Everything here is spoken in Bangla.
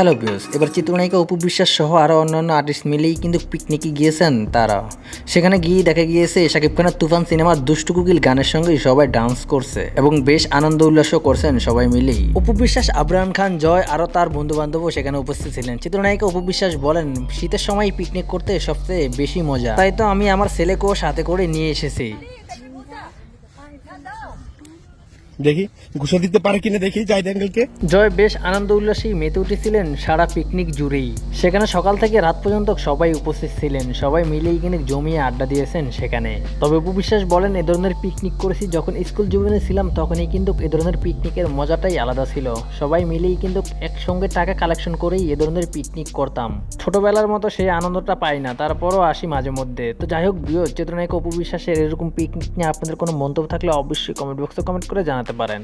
হ্যালো বিয়স এবার চিত্রনায়িকা অপু বিশ্বাস সহ আরও অন্যান্য আর্টিস্ট মিলেই কিন্তু পিকনিকে গিয়েছেন তারা। সেখানে গিয়ে দেখা গিয়েছে, শাকিব খানের তুফান সিনেমার দুষ্টু কুকিল গানের সঙ্গে সবাই ডান্স করছে এবং বেশ আনন্দ উল্লাসও করছেন সবাই মিলেই। অপু বিশ্বাস আবরাম খান, জয় আরও তার বন্ধু বান্ধবও সেখানে উপস্থিত ছিলেন। চিত্রনায়িকা অপু বিশ্বাস বলেন, শীতের সময় পিকনিক করতে সবচেয়ে বেশি মজা। তাই তো আমি আমার ছেলেকেও সাথে করে নিয়ে এসেছি। দেখি, ঘুষা দিতে পারে কিনা দেখি, জাহিদ আঙ্কেলকে। জয় বেশ আনন্দ উল্লাসেই মেতে উঠেছিলেন সারা পিকনিক জুড়েই। সেখানে সকাল থেকে রাত পর্যন্ত সবাই উপস্থিত ছিলেন, সবাই মিলেই কিন্তু জমিয়ে আড্ডা দিয়েছেন সেখানে। তবে উপবিশ্বাস বলেন, এ ধরনের পিকনিক করেছি, যখন স্কুল জীবনে ছিলাম, তখনই কিন্তু এ ধরনের পিকনিকের মজাটাই আলাদা ছিল। সবাই মিলেই কিন্তু একসঙ্গে টাকা কালেকশন করেই এ ধরনের পিকনিক করতাম। ছোটবেলার মতো সেই আনন্দটা পাই না, তারপরও আসি মাঝে মধ্যে। তো যাই হোক প্রিয় চিত্রনায়ক উপবিশ্বাসের এরকম পিকনিক নিয়ে আপনাদের কোনো মন্তব্য থাকলে অবশ্যই কমেন্ট বক্সে কমেন্ট করে জানাতে পারেন